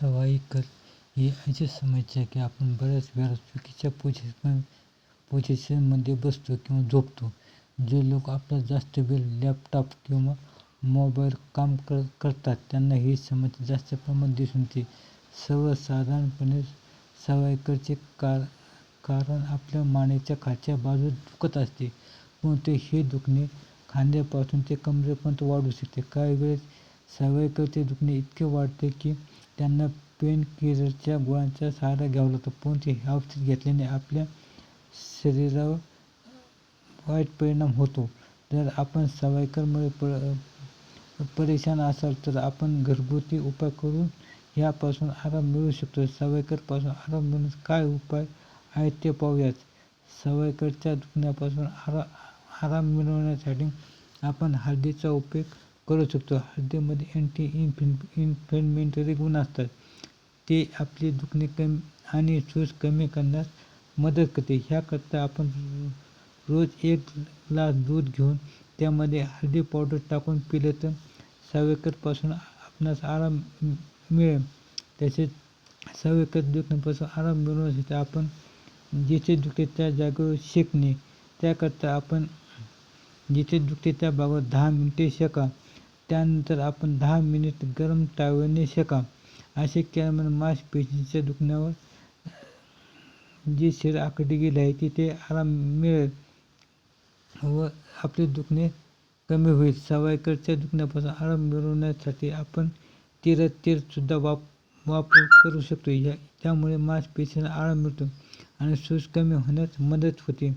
सवाईकर ही अशी समस्या आहे की आपण बऱ्याच वेळा चुकीच्या पोझिशन पोझिशनमध्ये बसतो किंवा झोपतो. जे लोक आपला जास्त वेळ लॅपटॉप किंवा मोबाईल काम कर करतात त्यांना ही समस्या जास्त प्रमाणात दिसून येते. सर्वसाधारणपणे सवाईकरचे कार कारण आपल्या मानेच्या खालच्या बाजूस दुखत असते. पण ते हे दुखणे खांद्यापासून ते कमरेपर्यंत वाढू शकते. काही वेळेस सवाईकरचे दुखणे इतके वाढते की त्यांना पेन किलरच्या गोळ्यांचा सहारा घ्यावा लागतो. परंतु हे औषध घेतल्याने आपल्या शरीरावर वाईट परिणाम होतो. जर आपण सवायकरमुळे प परेशान असाल तर आपण घरगुती उपाय करून यापासून आराम मिळू शकतो. सवायकरपासून आराम मिळून काय उपाय आहेत ते पाहूयात. सवायकरच्या दुखण्यापासून आरा आराम मिळवण्यासाठी आपण हळदीचा उपयोग करू शकतो. हळदीमध्ये अँटी इन्फिन इन्फ्लेमेटरी गुण असतात. ते आपले दुखणे कमी आणि सूज कमी करण्यास मदत करते. ह्याकरता आपण रोज एक ग्लास दूध घेऊन त्यामध्ये हळदी पावडर टाकून पिले तर सावेकरपासून आपणास आराम मिळेल. तसेच सावेकर दुखण्यापासून आराम मिळवण्यासाठी आपण जिथे दुखते त्या जागेवर शेकणे. त्याकरता आपण जिथे दुखते त्या भागावर दहा मिनिटे शेका. त्यानंतर आपण दहा मिनिट गरम टावेने शेका. असे केल्यामुळे मांसपेशींच्या दुखण्यावर जी शरीर आकडे गेले आहे तिथे आराम मिळेल व आपले दुखणे कमी होईल. सवाईकरच्या दुखण्यापासून आराम मिळवण्यासाठी आपण तिळत तेलसुद्धा वाप वापर करू शकतो. या त्यामुळे मांसपेशींना आराम मिळतो आणि सूज कमी होण्यास मदत होते.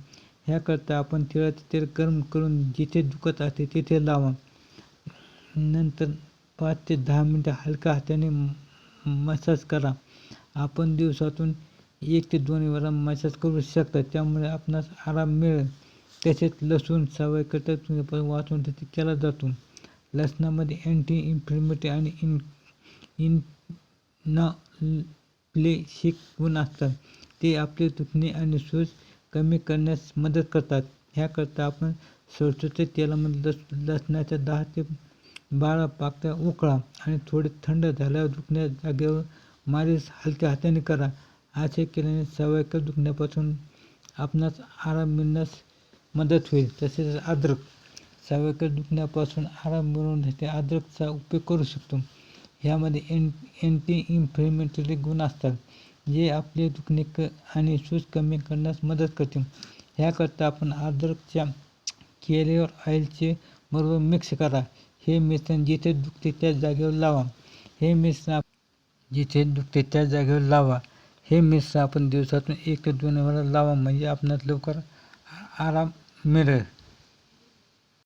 ह्याकरता आपण तिळाचे तेल गरम करून जिथे दुखत असते तिथे लावा. नंतर पाच ते दहा मिनटं हलका हाताने मसाज करा. आपण दिवसातून एक ते दोन वेळा मसाज करू शकता. त्यामुळे आपणास आराम मिळेल. तसेच लसूण सवाईकरता तुझ्यापासून वाचून त्याचा केला जातो. लसणामध्ये अँटी इन्फ्लेमेटरी आणि इन इन न प्लेशिक गुण असतात. ते आपले दुखणे आणि सूज कमी करण्यास मदत करतात. ह्याकरता आपण सरसोच्या तेलामध्ये लस लसणाच्या दहा ते बाळा पाकत्या उकळा आणि थोडे थंड झाल्यावर दुखण्या जागेवर मालिश हलक्या हाताने करा. असे केल्याने सवयकर दुखण्यापासून आपणास आराम मिळण्यास मदत होईल. तसेच अद्रक. सवयकर दुखण्यापासून आराम मिळवण्यासाठी अद्रकचा उपयोग करू शकतो. ह्यामध्ये एन अँटी इन्फ्लेमेटरी गुण असतात जे आपले दुखणे क आणि सूज कमी करण्यास मदत करते. ह्याकरता आपण अद्रकच्या केलेवर ऑइलचे बरोबर मिक्स करा. हे मिश्रण जिथे दुखते त्या जागेवर लावा. हे मिश्रण जिथे दुखते त्या जागेवर लावा. हे मिश्रण आपण दिवसातून एक ते दोन वेळा लावा म्हणजे आपणास लवकर आराम मिळेल.